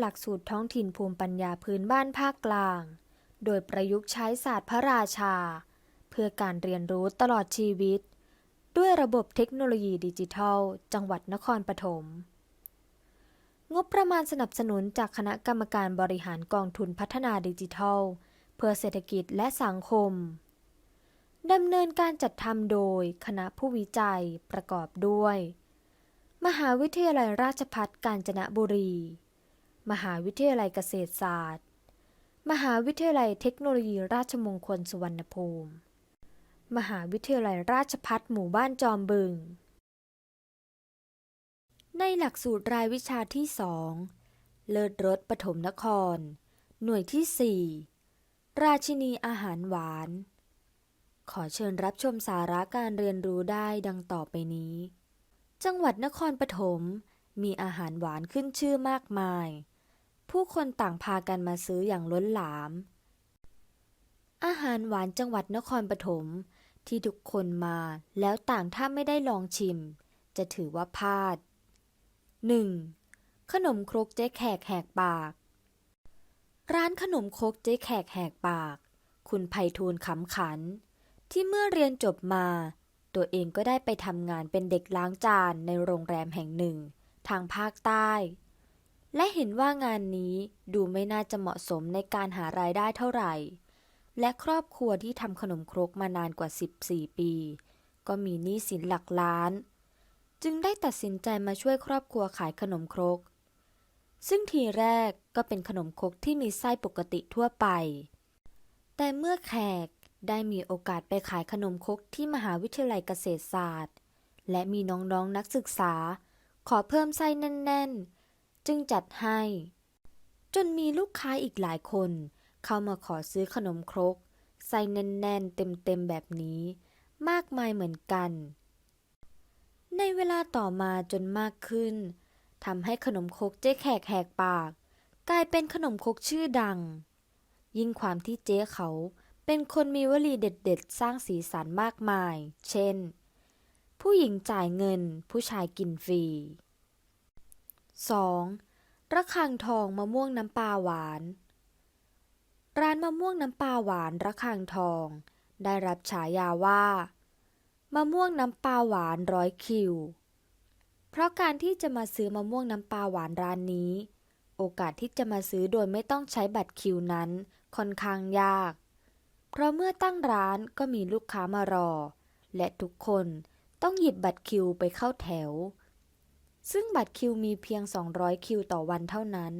หลักสูตรท้องถิ่นภูมิปัญญาพื้นบ้านภาคกลาง โดยประยุกต์ใช้ศาสตร์พระราชา เพื่อการเรียนรู้ตลอดชีวิต ด้วยระบบเทคโนโลยีดิจิทัล จังหวัดนครปฐม งบประมาณสนับสนุนจากคณะกรรมการบริหารกองทุนพัฒนาดิจิทัล เพื่อเศรษฐกิจและสังคมดำเนินการจัดทำโดยคณะผู้วิจัยประกอบด้วย มหาวิทยาลัยราชภัฏกาญจนบุรี มหาวิทยาลัยเกษตรศาสตร์ มหาวิทยาลัยเทคโนโลยีราชมงคลสุวรรณภูมิ มหาวิทยาลัยราชภัฏหมู่บ้านจอมบึง ในหลักสูตรรายวิชาที่2เลิศรสปฐมนคร หน่วยที่ 4 ราชินีอาหารหวาน ขอเชิญรับชมสาระการเรียนรู้ได้ดังต่อไปนี้ จังหวัดนครปฐมมีอาหารหวานขึ้นชื่อมากมาย ผู้คนต่างพากันมาซื้ออย่างล้นหลาม อาหารหวานจังหวัดนครปฐมที่ทุกคนมาแล้วต่างถ้าไม่ได้ลองชิม จะถือว่าพลาด 1. ขนมครกเจ๊แขกแหกปาก ร้านขนมครกเจ๊แขกแหกปาก คุณไพฑูรย์ขำขัน ที่เมื่อเรียนจบมา ตัวเองก็ได้ไปทำงานเป็นเด็กล้างจานในโรงแรมแห่งหนึ่ง ทางภาคใต้ และเห็นว่างานนี้ดูไม่น่าจะเหมาะสมในการหารายได้เท่าไหร่ และครอบครัวที่ทำขนมครกมานานกว่า 14 ปี ก็มีหนี้สินหลักล้าน จึงได้ตัดสินใจมาช่วยครอบครัวขายขนมครก ซึ่งทีแรกก็เป็นขนมครกที่มีไส้ปกติทั่วไป แต่เมื่อแขกได้มีโอกาสไปขายขนมครกที่มหาวิทยาลัยเกษตรศาสตร์ และมีน้องๆนนักศึกษา ขอเพิ่มไส้แน่น ๆ จึงจัดให้ จนมีลูกค้าอีกหลายคน เข้ามาขอซื้อขนมครกไส้แน่นๆ เต็มๆ แบบนี้ มากมายเหมือนกัน ในเวลาต่อมาจนมากขึ้นทำให้ขนมครกเจ๊แขกแหกปาก กลายเป็นขนมครกชื่อดัง ยิ่งความที่เจ๊เขาเป็นคนมีวลีเด็ดๆ สร้างสีสันมากมาย เช่น ผู้หญิงจ่ายเงิน ผู้ชายกินฟรี 2. ระฆังทองมะม่วงน้ำปลาหวาน ร้านมะม่วงน้ำปลาหวานระฆังทอง ได้รับฉายาว่า มะม่วงน้ำปลาหวานร้อยคิว เพราะการที่จะมาซื้อมะม่วงน้ำปลาหวานร้านนี้ โอกาสที่จะมาซื้อโดยไม่ต้องใช้บัตรคิวนั้นค่อนข้างยาก เพราะเมื่อตั้งร้านก็มีลูกค้ามารอ และทุกคนต้องหยิบบัตรคิวไปเข้าแถว ซึ่งบัตรคิวมีเพียง 200 คิวต่อวันเท่านั้น